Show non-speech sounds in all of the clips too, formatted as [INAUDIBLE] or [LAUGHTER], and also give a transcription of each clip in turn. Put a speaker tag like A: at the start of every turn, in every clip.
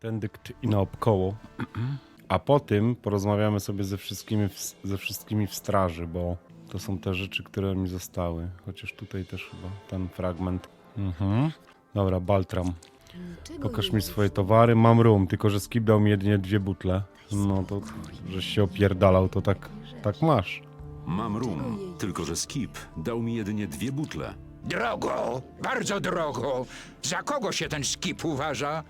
A: Tędy i naokoło. A po tym porozmawiamy sobie ze wszystkimi, w, ze wszystkimi w straży, bo to są te rzeczy, które mi zostały. Chociaż tutaj też chyba ten fragment. Mhm. Dobra, Baltram. Pokaż mi swoje towary. Mam rum, tylko że Skip dał mi jedynie dwie butle. No to, żeś się opierdalał, to tak, tak masz.
B: Mam rum, tylko że Skip dał mi jedynie dwie butle.
C: Drogo, bardzo drogo. Za kogo się ten skip uważa?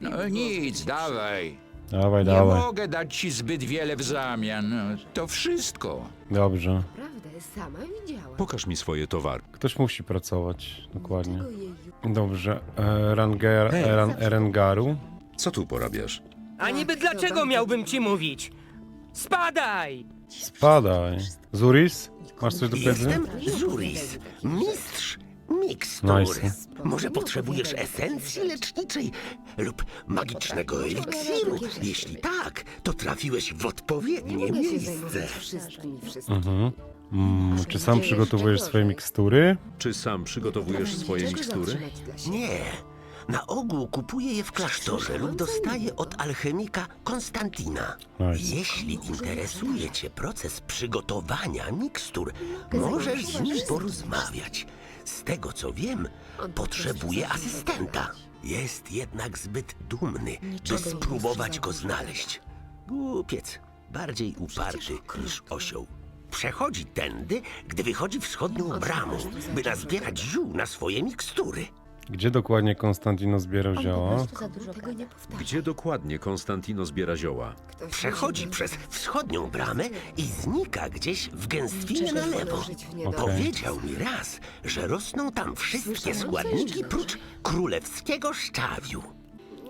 C: No nic, dawaj.
A: Dawaj,
C: Nie
A: dawaj.
C: mogę dać ci zbyt wiele w zamian. To wszystko.
A: Dobrze.
D: Prawdę, sama widziałam.
B: Pokaż mi swoje towary.
A: Ktoś musi pracować, dokładnie.
D: Czego jej
A: Dobrze. E, Ranger. Eran, Erengaru.
B: Co tu porabiasz?
E: A niby dlaczego miałbym ci mówić? Spadaj!
A: Spadaj. Zuris? Masz coś do powiedzenia?
F: Jestem Zuris, mistrz mikstur.
A: Nice.
F: Może potrzebujesz esencji leczniczej lub magicznego eliksiru? Jeśli tak, to trafiłeś w odpowiednie miejsce.
D: wszystkim wszystkim.
A: Mhm. Mm, czy sam przygotowujesz swoje mikstury?
B: Czy sam przygotowujesz swoje mikstury?
F: Nie. Na ogół kupuję je w klasztorze lub dostaję od alchemika Konstantina.
A: Nice.
F: Jeśli interesuje Cię proces przygotowania mikstur, możesz z nim porozmawiać. Z tego co wiem, potrzebuje asystenta. Jest jednak zbyt dumny, by spróbować go znaleźć. Głupiec, bardziej uparty niż osioł. Przechodzi tędy, gdy wychodzi wschodnią bramą, by nazbierać ziół na swoje mikstury.
A: Gdzie dokładnie Konstantino zbierał zioła?
B: Gdzie dokładnie Konstantino zbiera zioła?
F: Przechodzi przez wschodnią bramę i znika gdzieś w gęstwinie na lewo. Powiedział mi raz, że rosną tam wszystkie składniki prócz królewskiego szczawiu.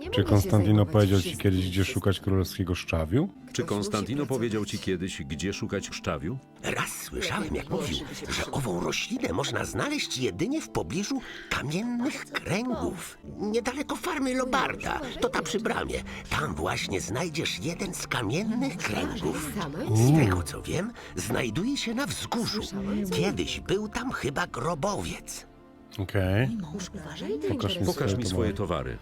D: Nie
A: Czy
D: mogę się
A: Konstantino
D: zajmować
A: powiedział ci
D: wszystkim
A: kiedyś, gdzie
D: wszystkim.
A: szukać królewskiego szczawiu?
B: Czy
D: Ktoś
B: Konstantino
D: musi
B: powiedział ci
D: pracować.
B: kiedyś, gdzie szukać szczawiu?
F: Raz słyszałem, jak mówił, że ową roślinę można znaleźć jedynie w pobliżu kamiennych kręgów. Niedaleko farmy Lobarda, to ta przy bramie. Tam właśnie znajdziesz jeden z kamiennych kręgów.
D: Sama
F: Z tego co wiem, znajduje się na wzgórzu. Kiedyś był tam chyba grobowiec.
A: Okej.
D: Uważaj, to
A: Pokaż mi.
B: Pokaż mi swoje towary.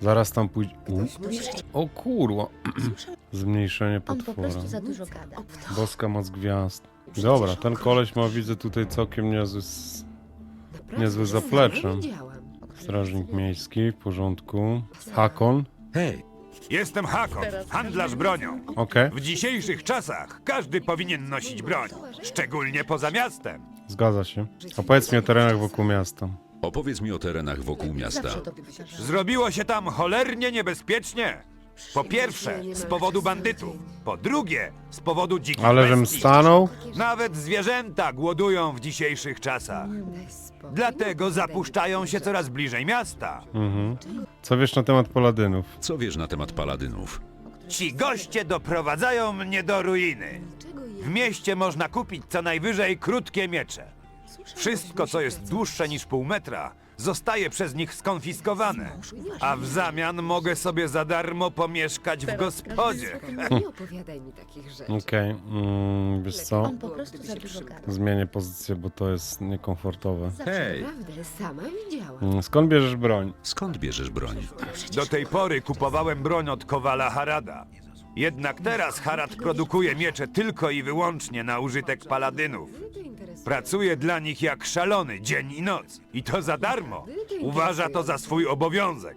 A: Zaraz tam pójdzie. O kurwa. [CLEARS THROAT] Zmniejszenie
G: On po
A: potwora.
G: prostu za dużo gada.
A: Boska moc gwiazd. Dobra, ten koleś ma widzę tutaj całkiem niezły s-
D: sama
A: zaplecze.
D: widziałam.
A: strażnik miejski, w porządku. Hakon.
B: Hej,
H: Jestem Hakon, handlarz bronią.
A: Okej,
H: W dzisiejszych czasach każdy powinien nosić broń, szczególnie poza miastem.
A: zgadza się. Opowiedz mi o terenach wokół miasta.
B: Opowiedz mi o terenach wokół miasta.
H: Zrobiło się tam cholernie niebezpiecznie. Po pierwsze, z powodu bandytów. Po drugie, z powodu dzikich
A: Ale żem
H: bestii.
A: stanął?
H: Nawet zwierzęta głodują w dzisiejszych czasach. Dlatego zapuszczają się coraz bliżej miasta.
A: Co wiesz na temat paladynów?
B: Co wiesz na temat paladynów?
H: Ci goście doprowadzają mnie do ruiny. W mieście można kupić co najwyżej krótkie miecze. Wszystko, co jest dłuższe niż pół metra, zostaje przez nich skonfiskowane. A w zamian mogę sobie za darmo pomieszkać w gospodzie.
D: Nie opowiadaj mi takich rzeczy.
A: Okej, mm, wiesz co?
G: On po prostu za dużo gada.
A: Zmienię pozycję, bo to jest niekomfortowe.
B: Hej,
D: Naprawdę, sama widziałam.
A: Mm, Skąd bierzesz broń?
B: skąd bierzesz broń?
H: Do tej pory kupowałem broń od kowala Harada. Jednak teraz Harad produkuje miecze tylko i wyłącznie na użytek paladynów. Pracuje dla nich jak szalony dzień i noc. I to za darmo. Uważa to za swój obowiązek.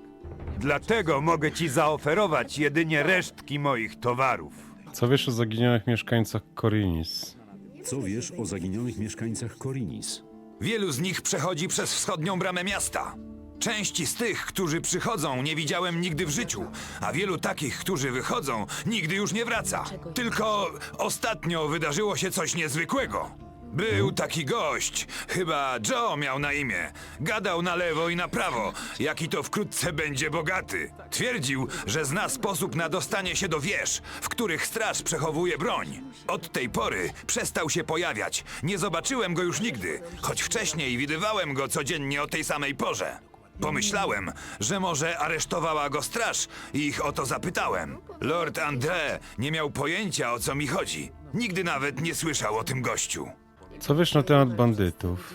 H: Dlatego mogę ci zaoferować jedynie resztki moich towarów.
A: Co wiesz o zaginionych mieszkańcach Korinis?
B: Co wiesz o zaginionych mieszkańcach Korinis?
I: Wielu z nich przechodzi przez wschodnią bramę miasta. Części z tych, którzy przychodzą, nie widziałem nigdy w życiu, a wielu takich, którzy wychodzą, nigdy już nie wraca. Tylko ostatnio wydarzyło się coś niezwykłego. Był taki gość, chyba Joe miał na imię. Gadał na lewo i na prawo, jaki to wkrótce będzie bogaty. Twierdził, że zna sposób na dostanie się do wież, w których straż przechowuje broń. Od tej pory przestał się pojawiać. Nie zobaczyłem go już nigdy, choć wcześniej widywałem go codziennie o tej samej porze. Pomyślałem, że może aresztowała go straż i ich o to zapytałem. Lord André nie miał pojęcia o co mi chodzi. Nigdy nawet nie słyszał o tym gościu.
A: Co wiesz na temat bandytów?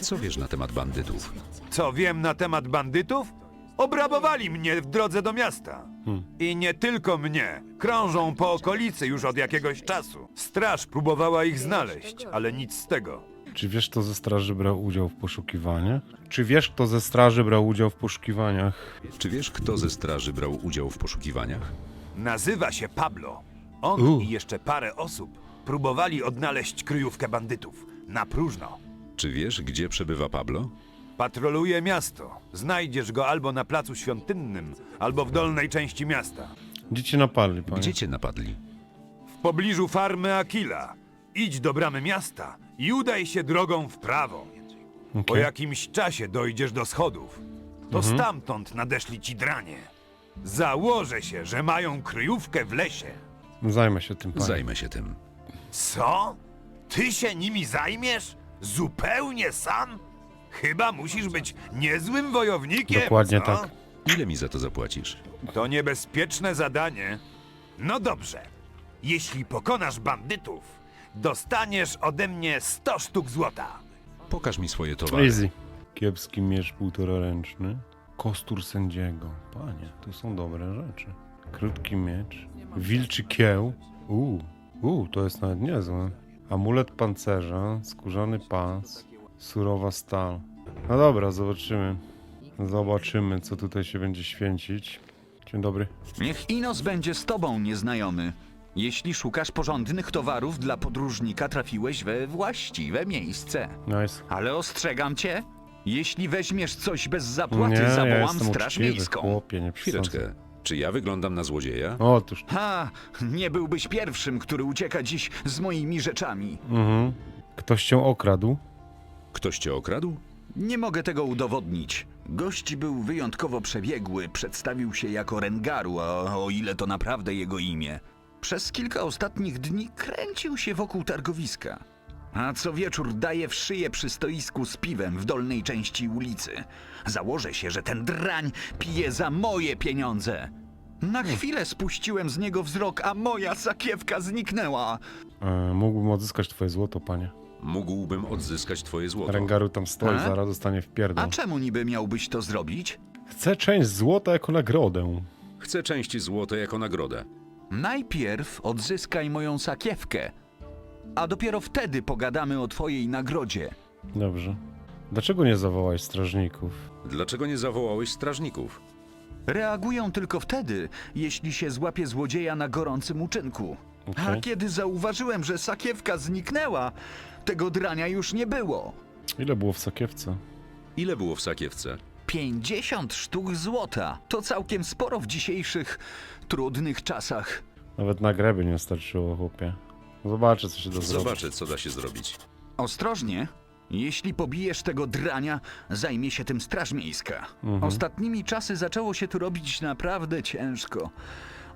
B: Co wiesz na temat bandytów?
H: Co wiem na temat bandytów? Obrabowali mnie w drodze do miasta.
A: Hmm.
H: I nie tylko mnie. Krążą po okolicy już od jakiegoś czasu. Straż próbowała ich znaleźć, ale nic z tego.
A: Czy wiesz, kto ze straży brał udział w poszukiwaniach? Czy wiesz, kto ze straży brał udział w poszukiwaniach?
B: Czy wiesz, kto ze straży brał udział w poszukiwaniach?
H: Nazywa się Pablo. On
A: U.
H: i jeszcze parę osób próbowali odnaleźć kryjówkę bandytów. Na próżno.
B: Czy wiesz, gdzie przebywa Pablo?
H: Patroluje miasto. Znajdziesz go albo na placu świątynnym, albo w dolnej części miasta.
A: Gdzie cię napadli, panie?
B: Gdzie cię napadli?
H: W pobliżu farmy Akila. Idź do bramy miasta i udaj się drogą w prawo. Po
A: Okej.
H: jakimś czasie dojdziesz do schodów. To
A: Mhm.
H: stamtąd nadeszli ci dranie. Założę się, że mają kryjówkę w lesie.
A: Zajmę się tym, panie.
B: Zajmę się tym.
H: Co? Ty się nimi zajmiesz? Zupełnie sam? Chyba musisz być niezłym wojownikiem.
A: Dokładnie
H: co?
A: tak.
B: Ile mi za to zapłacisz?
H: To niebezpieczne zadanie. No dobrze. Jeśli pokonasz bandytów, dostaniesz ode mnie 100 sztuk złota.
B: Pokaż mi swoje towary.
A: Easy. Kiepski miecz półtoraręczny. Kostur sędziego. Panie, tu są dobre rzeczy. Krótki miecz. Wilczy kieł. Uuu, uu, to jest nawet niezłe. Amulet pancerza, skórzany pas, surowa stal. No dobra, zobaczymy. Zobaczymy, co tutaj się będzie święcić. Dzień dobry.
J: Niech Inos będzie z tobą, nieznajomy. Jeśli szukasz porządnych towarów dla podróżnika, trafiłeś we właściwe miejsce.
A: Nice.
J: Ale ostrzegam cię, jeśli weźmiesz coś bez
A: Nie,
J: zapłaty,
A: ja
J: zawołam
A: jestem
J: straż
A: uczciwy,
J: miejską.
A: chłopie, nie przesadzaj.
B: Chwileczkę. Czy ja wyglądam na złodzieja?
A: Otóż.
J: Ha, nie byłbyś pierwszym, który ucieka dziś z moimi rzeczami.
A: Mhm. Ktoś cię okradł?
B: Ktoś cię okradł?
J: Nie mogę tego udowodnić. Gość był wyjątkowo przebiegły, przedstawił się jako Rengaru, a o ile to naprawdę jego imię. Przez kilka ostatnich dni kręcił się wokół targowiska. A co wieczór daje w szyję przy stoisku z piwem w dolnej części ulicy. Założę się, że ten drań pije za moje pieniądze. Na chwilę spuściłem z niego wzrok, a moja sakiewka zniknęła.
A: E, mógłbym odzyskać twoje złoto, panie.
B: Mógłbym odzyskać twoje złoto.
A: Rengaru tam stoi,
J: A?
A: zaraz dostanie w
J: A
A: pierdol.
J: czemu niby miałbyś to zrobić?
A: Chcę część złota jako nagrodę.
B: Chcę części złota jako nagrodę.
J: Najpierw odzyskaj moją sakiewkę, a dopiero wtedy pogadamy o twojej nagrodzie.
A: Dobrze. Dlaczego nie zawołałeś strażników?
B: Dlaczego nie zawołałeś strażników?
J: Reagują tylko wtedy, jeśli się złapie złodzieja na gorącym uczynku. A
A: Okej.
J: kiedy zauważyłem, że sakiewka zniknęła, tego drania już nie było.
A: Ile było w sakiewce?
B: Ile było w sakiewce?
J: 50 sztuk złota to całkiem sporo w dzisiejszych trudnych czasach.
A: Nawet na greby nie starczyło, chłopie. Zobaczę, co się da zrobić.
B: Zobaczę, co da się zrobić.
J: Ostrożnie. Jeśli pobijesz tego drania, zajmie się tym Straż Miejska.
A: Mhm.
J: Ostatnimi czasy zaczęło się tu robić naprawdę ciężko.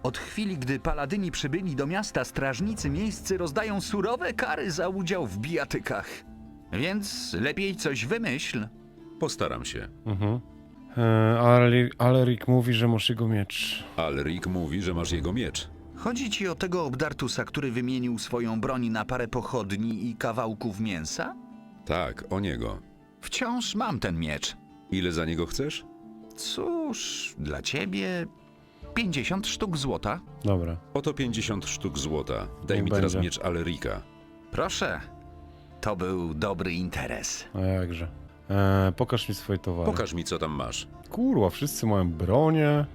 J: Od chwili, gdy paladyni przybyli do miasta, strażnicy miejscy rozdają surowe kary za udział w bijatykach. Więc lepiej coś wymyśl.
B: Postaram się.
A: Mhm. E, ale, ale Rick mówi, że masz jego miecz.
B: Alrik mówi, że masz jego miecz.
J: Chodzi ci o tego obdartusa, który wymienił swoją broń na parę pochodni i kawałków mięsa?
B: Tak, o niego.
J: Wciąż mam ten miecz.
B: Ile za niego chcesz?
J: Cóż, dla ciebie 50 sztuk złota.
A: Dobra.
B: Oto 50 sztuk złota. Daj
A: Niech
B: mi teraz
A: będzie.
B: miecz Alrika.
J: Proszę. To był dobry interes.
A: A jakże. E, pokaż mi swoje towary.
B: Pokaż mi, co tam masz.
A: Kurwa, wszyscy mają bronię.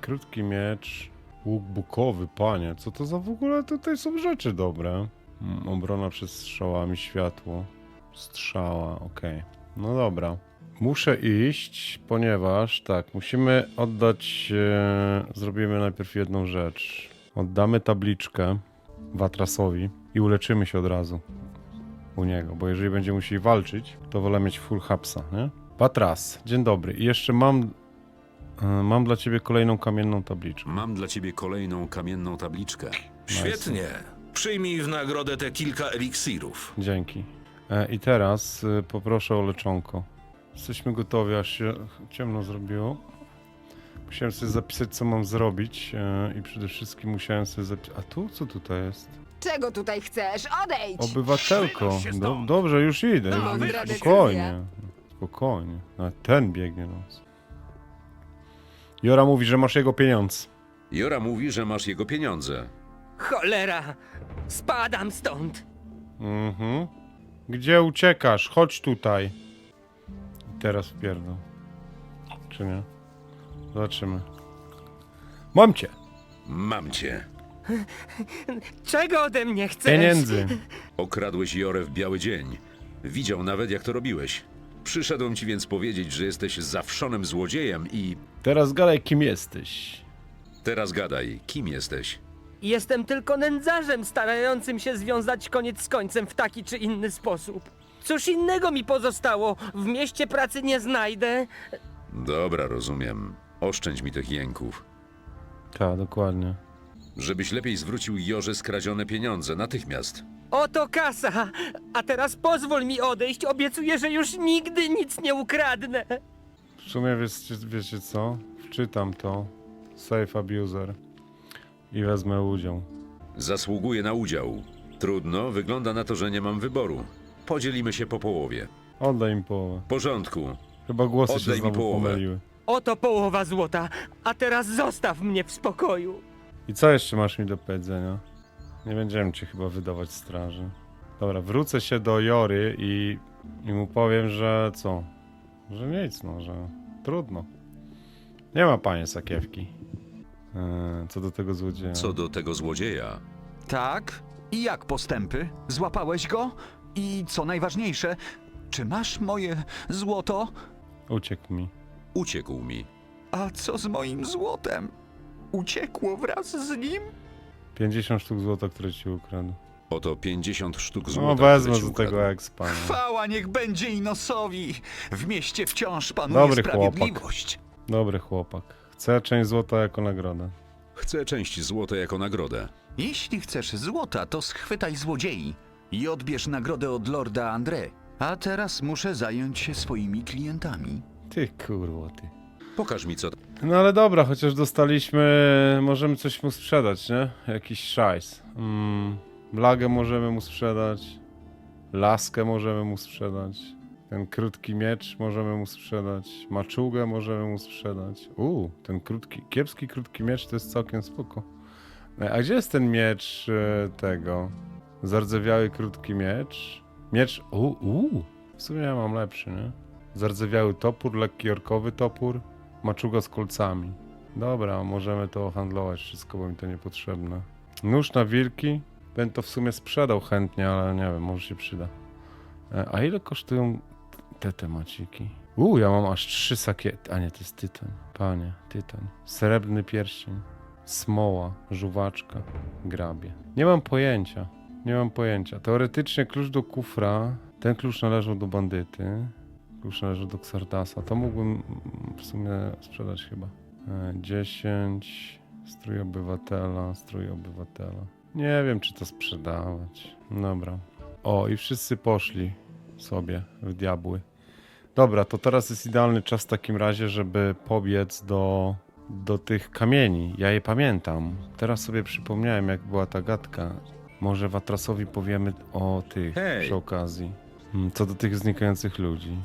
A: Krótki miecz. Łuk bukowy, panie. Co to za w ogóle tutaj są rzeczy dobre? Mm, obrona przed strzałami, światło. Strzała, okej. No dobra. Muszę iść, ponieważ tak, musimy oddać. E, zrobimy najpierw jedną rzecz. Oddamy tabliczkę Watrasowi i uleczymy się od razu u niego, bo jeżeli będzie musieli walczyć, to wolę mieć full hapsa, nie? Patras, dzień dobry. I jeszcze mam mam dla ciebie kolejną kamienną tabliczkę.
B: Mam dla ciebie kolejną kamienną tabliczkę.
K: Świetnie. Przyjmij w nagrodę te kilka eliksirów.
A: Dzięki. E, I teraz e, poproszę o leczonko. Jesteśmy gotowi, aż się ciemno zrobiło. Musiałem sobie zapisać, co mam zrobić e, i przede wszystkim musiałem sobie zapisać... A tu? Co tutaj jest?
D: Czego tutaj chcesz? Odejdź!
A: Obywatelko. Do, dobrze, już idę.
D: Mądra decyzja.
A: spokojnie. Spokojnie. A ten biegnie nas. Jora mówi, że masz jego pieniądz.
B: Jora mówi, że masz jego pieniądze.
E: Cholera! Spadam stąd!
A: Mhm. Gdzie uciekasz? Chodź tutaj. I teraz wpierdol. Czy nie? Zobaczymy. Mam cię.
B: Mam cię.
E: Czego ode mnie chcesz?
A: Pieniędzy.
B: Okradłeś Jorę w biały dzień. Widział nawet, jak to robiłeś. Przyszedłem ci więc powiedzieć, że jesteś zawszonym złodziejem i...
A: Teraz gadaj, kim jesteś.
B: Teraz gadaj, kim jesteś?
E: Jestem tylko nędzarzem starającym się związać koniec z końcem w taki czy inny sposób. Cóż innego mi pozostało? W mieście pracy nie znajdę.
B: Dobra, rozumiem. Oszczędź mi tych jęków.
A: Tak, dokładnie.
B: Żebyś lepiej zwrócił Jorze skradzione pieniądze natychmiast.
E: Oto kasa! A teraz pozwól mi odejść. Obiecuję, że już nigdy nic nie ukradnę.
A: W sumie wiecie, wiecie co? Wczytam to. Safe abuser. I wezmę udział.
B: Zasługuję na udział. Trudno, wygląda na to, że nie mam wyboru. Podzielimy się po połowie.
A: Oddaj im połowę.
B: W porządku.
A: Chyba głosy się
B: Oddaj mi
A: znowu
B: połowę.
A: pomyliły.
E: Oto połowa złota. A teraz zostaw mnie w spokoju.
A: I co jeszcze masz mi do powiedzenia? Nie będziemy cię chyba wydawać straży. Dobra, wrócę się do Jory i, i mu powiem, że co? Że nic, no, że trudno. Nie ma panie sakiewki. Eee, co do tego złodzieja.
B: Co do tego złodzieja,
J: Tak? I jak postępy? Złapałeś go? I co najważniejsze, czy masz moje złoto?
A: Uciekł mi.
B: uciekł mi.
J: A co z moim złotem? Uciekło wraz z nim?
A: 50 sztuk złota, które ci ukradł.
B: Oto 50 sztuk
A: No
B: złota.
A: wezmę
B: które ci
A: z
B: ukradł.
A: tego expa. nie?
J: Chwała niech będzie Inosowi! W mieście wciąż panuje
A: Dobry
J: sprawiedliwość.
A: Dobry chłopak. Chcę część złota jako nagrodę.
B: Chcę część złota jako nagrodę.
J: Jeśli chcesz złota, to schwytaj złodziei i odbierz nagrodę od lorda André. A teraz muszę zająć się swoimi klientami.
A: Ty kurwo, ty.
B: Pokaż mi co.
A: No ale dobra, chociaż dostaliśmy. Możemy coś mu sprzedać, nie? Jakiś szajs. Mm, blagę możemy mu sprzedać. Laskę możemy mu sprzedać. Ten krótki miecz możemy mu sprzedać. Maczugę możemy mu sprzedać. Uuu, ten krótki, kiepski krótki miecz to jest całkiem spoko. E, A gdzie jest ten miecz e, tego? Zardzewiały krótki miecz. Miecz. Uuu, uu. w sumie ja mam lepszy, nie? Zardzewiały topór, lekki orkowy topór. Maczuga z kolcami. Dobra, możemy to handlować wszystko, bo mi to niepotrzebne. Nóż na wilki. Bym to w sumie sprzedał chętnie, ale nie wiem, może się przyda. E, A ile kosztują te temaciki? Uuu, ja mam aż trzy sakiety. A nie, to jest tytan. Panie, tytan. Srebrny pierścień. Smoła, żuwaczka, grabie. Nie mam pojęcia. Nie mam pojęcia. Teoretycznie klucz do kufra. Ten klucz należał do bandyty. Klucz należy do Xardasa. To mógłbym w sumie sprzedać chyba. E, 10. Strój obywatela, strój obywatela. Nie wiem, czy to sprzedawać. Dobra. O, i wszyscy poszli sobie w diabły. Dobra, to teraz jest idealny czas w takim razie, żeby pobiec do, do tych kamieni. Ja je pamiętam. Teraz sobie przypomniałem, jak była ta gadka. Może Watrasowi powiemy o tych
B: Hej!
A: przy okazji. Mm, Co do tych znikających ludzi.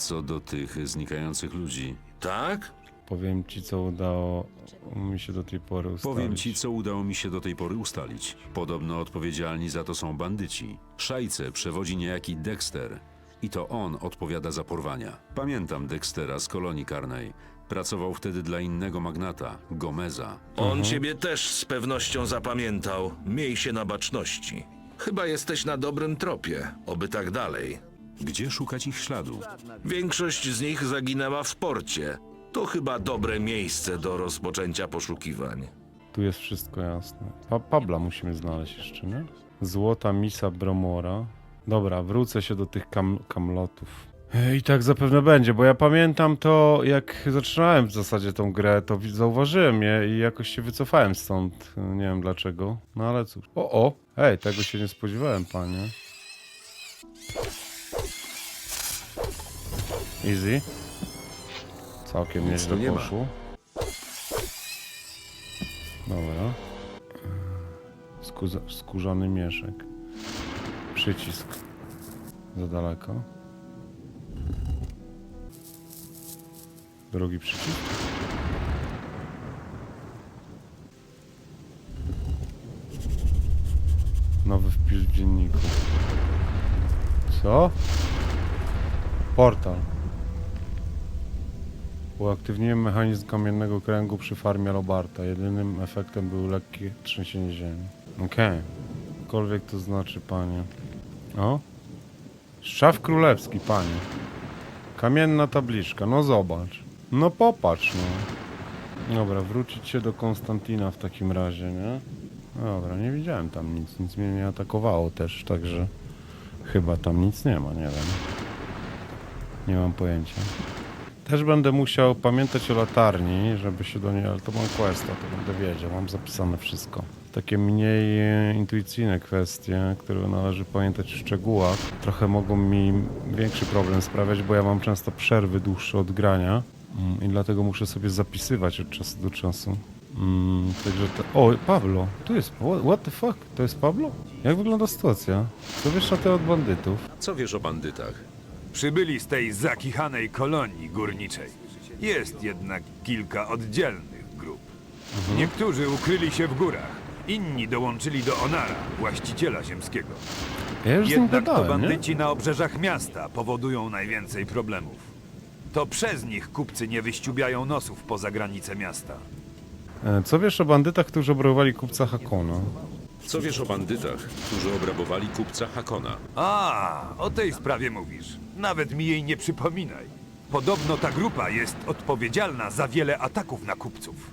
B: Co do tych znikających ludzi.
K: Tak?
A: Powiem ci, co udało mi się do tej pory ustalić.
B: Powiem ci, co udało mi się do tej pory ustalić. Podobno odpowiedzialni za to są bandyci. Szajce przewodzi niejaki Dexter. I to on odpowiada za porwania. Pamiętam Dextera z kolonii karnej. Pracował wtedy dla innego magnata, Gomeza.
K: On ciebie też z pewnością zapamiętał. Miej się na baczności. Chyba jesteś na dobrym tropie, oby tak dalej.
B: Gdzie szukać ich śladu?
K: Większość z nich zaginęła w porcie. To chyba dobre miejsce do rozpoczęcia poszukiwań.
A: Tu jest wszystko jasne. Pa Pabla musimy znaleźć jeszcze, nie? Złota misa Bromora. Dobra, wrócę się do tych kam kamlotów. E, I tak zapewne będzie, bo ja pamiętam to, jak zaczynałem w zasadzie tą grę, to zauważyłem je i jakoś się wycofałem stąd. Nie wiem dlaczego. No ale cóż. O, o! Ej, tego się nie spodziewałem, panie. Easy. Całkiem
B: Nic
A: nieźle
B: nie ma.
A: poszło. Dobra. Skuza, skórzany mieszek. Przycisk. Za daleko. Drugi przycisk. Nowy wpis w dzienniku. Co? Portal. Uaktywniłem mechanizm kamiennego kręgu przy farmie Lobarta. Jedynym efektem było lekkie trzęsienie ziemi. Okej. Cokolwiek to znaczy, panie. O? Szaf królewski, panie. Kamienna tabliczka, no zobacz. No popatrz, no. Dobra, wrócić się do Konstantina w takim razie, nie? Dobra, nie widziałem tam nic, nic mnie nie atakowało też, także chyba tam nic nie ma, nie wiem. Nie mam pojęcia. Też będę musiał pamiętać o latarni, żeby się do niej, ale to mam questa, to będę wiedział, mam zapisane wszystko. Takie mniej intuicyjne kwestie, które należy pamiętać w szczegółach, trochę mogą mi większy problem sprawiać, bo ja mam często przerwy dłuższe od grania mm, i dlatego muszę sobie zapisywać od czasu do czasu. Mm, także to... O, Pablo, tu jest... What, what the fuck? To jest Pablo? Jak wygląda sytuacja? Co wiesz na te od bandytów?
B: Co wiesz o bandytach?
H: Przybyli z tej zakichanej kolonii górniczej. Jest jednak kilka oddzielnych grup. Niektórzy ukryli się w górach, inni dołączyli do Onara, właściciela ziemskiego.
A: Ja już z nim
H: Jednak to
A: gadałem, nie?
H: bandyci na obrzeżach miasta powodują najwięcej problemów. To przez nich kupcy nie wyściubiają nosów poza granice miasta.
A: E, Co wiesz o bandytach, którzy obrowali kupca Hakona?
B: Co wiesz o bandytach, którzy obrabowali kupca Hakona?
H: A, o tej sprawie mówisz. Nawet mi jej nie przypominaj. Podobno ta grupa jest odpowiedzialna za wiele ataków na kupców.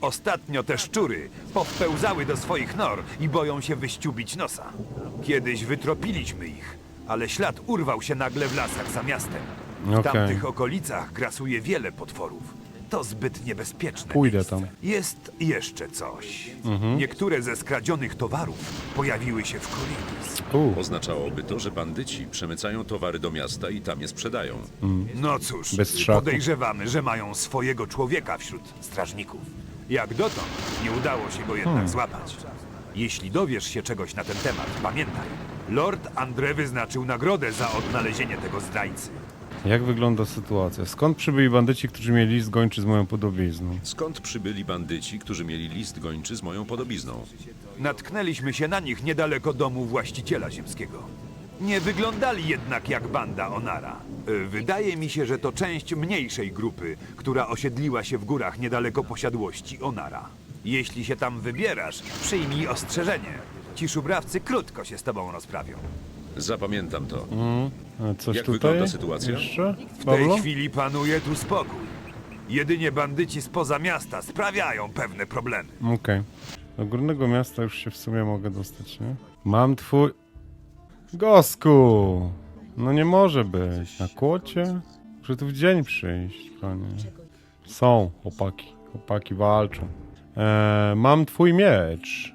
H: Ostatnio te szczury powpełzały do swoich nor i boją się wyściubić nosa. Kiedyś wytropiliśmy ich, ale ślad urwał się nagle w lasach za miastem. W
A: Okej.
H: tamtych okolicach grasuje wiele potworów. To zbyt niebezpieczne.
A: Pójdę
H: miejsce.
A: tam.
H: Jest jeszcze coś.
A: Mhm.
H: Niektóre ze skradzionych towarów pojawiły się w Korinis.
A: U,
B: Oznaczałoby to, że bandyci przemycają towary do miasta i tam je sprzedają.
H: No cóż,
A: Bez
H: podejrzewamy, że mają swojego człowieka wśród strażników. Jak dotąd nie udało się go jednak
A: Hmm.
H: złapać. Jeśli dowiesz się czegoś na ten temat, pamiętaj. Lord Andre wyznaczył nagrodę za odnalezienie tego zdrajcy.
A: Jak wygląda sytuacja? Skąd przybyli bandyci, którzy mieli list gończy z moją podobizną?
B: Skąd przybyli bandyci, którzy mieli list gończy z moją podobizną?
H: Natknęliśmy się na nich niedaleko domu właściciela ziemskiego. Nie wyglądali jednak jak banda Onara. Y, Wydaje mi się, że to część mniejszej grupy, która osiedliła się w górach niedaleko posiadłości Onara. Jeśli się tam wybierasz, przyjmij ostrzeżenie. Ci szubrawcy krótko się z tobą rozprawią.
B: Zapamiętam to.
A: A coś
B: Jak
A: tutaj?
B: wygląda sytuacja?
A: Jeszcze?
H: W tej
A: Pablo?
H: chwili panuje tu spokój. Jedynie bandyci spoza miasta sprawiają pewne problemy.
A: Okej. Do górnego miasta już się w sumie mogę dostać, nie? Mam twój... Gosku! No nie może być. Na kłocie? Muszę tu w dzień przyjść, panie. Są chłopaki. Chłopaki walczą. Eee, mam twój miecz.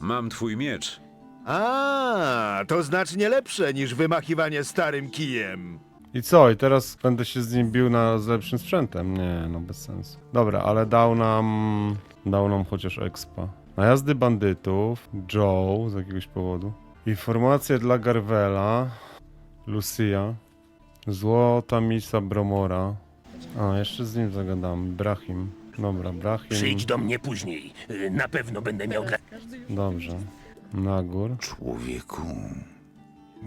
B: Mam twój miecz.
L: A, to znacznie lepsze niż wymachiwanie starym kijem.
A: I co? I teraz będę się z nim bił na, z lepszym sprzętem? Nie, no bez sensu. Dobra, ale dał nam... Dał nam chociaż expa. Najazdy bandytów. Joe z jakiegoś powodu. Informacje dla Garvela. Lucia. Złota misa Bromora. A, jeszcze z nim zagadamy. Brahim. Dobra, Brahim.
F: Przyjdź do mnie później. Y, Na pewno będę miał dla...
A: Dobrze. Nagór.
J: Człowieku,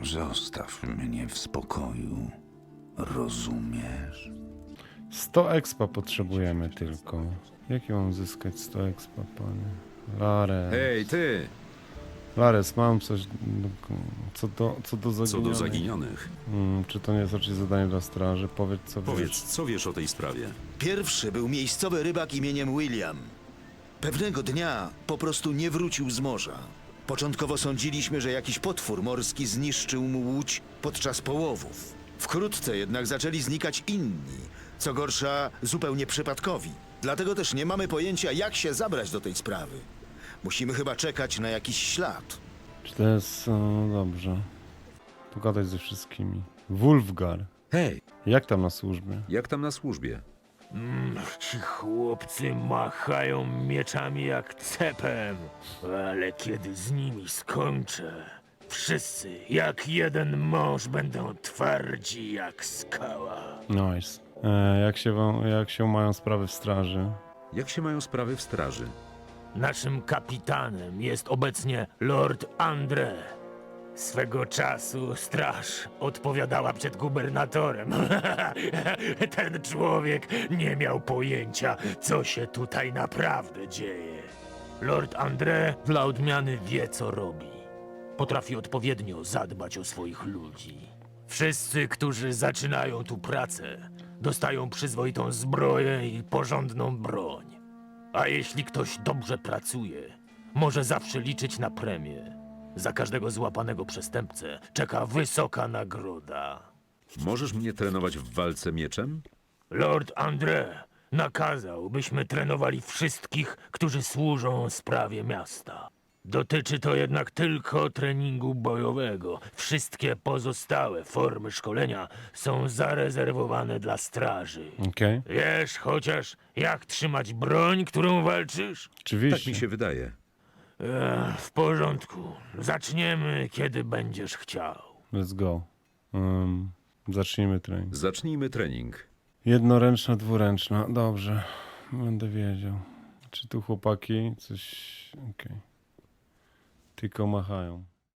J: zostaw mnie w spokoju. Rozumiesz?
A: 100 expa potrzebujemy tylko. Jakie mam zyskać 100 expa, panie? Lare.
B: Hej, ty!
A: Lares, mam coś do, co do, co do
B: Co
A: zaginionych.
B: do zaginionych.
A: Mm, czy to nie jest raczej zadanie dla straży? Powiedz co wiesz.
B: Powiedz, co wiesz o tej sprawie?
L: Pierwszy był miejscowy rybak imieniem William. Pewnego dnia po prostu nie wrócił z morza. Początkowo sądziliśmy, że jakiś potwór morski zniszczył mu łódź podczas połowów. Wkrótce jednak zaczęli znikać inni, co gorsza zupełnie przypadkowi. Dlatego też nie mamy pojęcia, jak się zabrać do tej sprawy. Musimy chyba czekać na jakiś ślad.
A: Czy to jest... O, dobrze. Pogadać ze wszystkimi. Wulfgar.
B: Hej!
A: Jak tam na służbie?
B: Jak tam na służbie?
M: Ci chłopcy machają mieczami jak cepem, ale kiedy z nimi skończę, wszyscy jak jeden mąż będą twardzi jak skała.
A: Nice. E, jak, się jak się mają sprawy w straży?
B: Jak się mają sprawy w straży?
M: Naszym kapitanem jest obecnie Lord André. Swego czasu straż odpowiadała przed gubernatorem. [LAUGHS] Ten człowiek nie miał pojęcia, co się tutaj naprawdę dzieje. Lord André dla odmiany wie, co robi. Potrafi odpowiednio zadbać o swoich ludzi. Wszyscy, którzy zaczynają tu pracę, dostają przyzwoitą zbroję i porządną broń. A jeśli ktoś dobrze pracuje, może zawsze liczyć na premię. Za każdego złapanego przestępcę czeka wysoka nagroda.
B: Możesz mnie trenować w walce mieczem?
M: Lord André nakazał, byśmy trenowali wszystkich, którzy służą sprawie miasta. Dotyczy to jednak tylko treningu bojowego. Wszystkie pozostałe formy szkolenia są zarezerwowane dla straży.
A: Okej,
M: Wiesz chociaż, jak trzymać broń, którą walczysz?
A: oczywiście.
B: Tak mi się wydaje.
M: Ech, w porządku. Zaczniemy, kiedy będziesz chciał.
A: Let's go. Um, zacznijmy trening.
B: Zacznijmy trening.
A: Jednoręczna, dwuręczna. Dobrze, będę wiedział. Czy tu chłopaki coś... Okej. Tylko machają.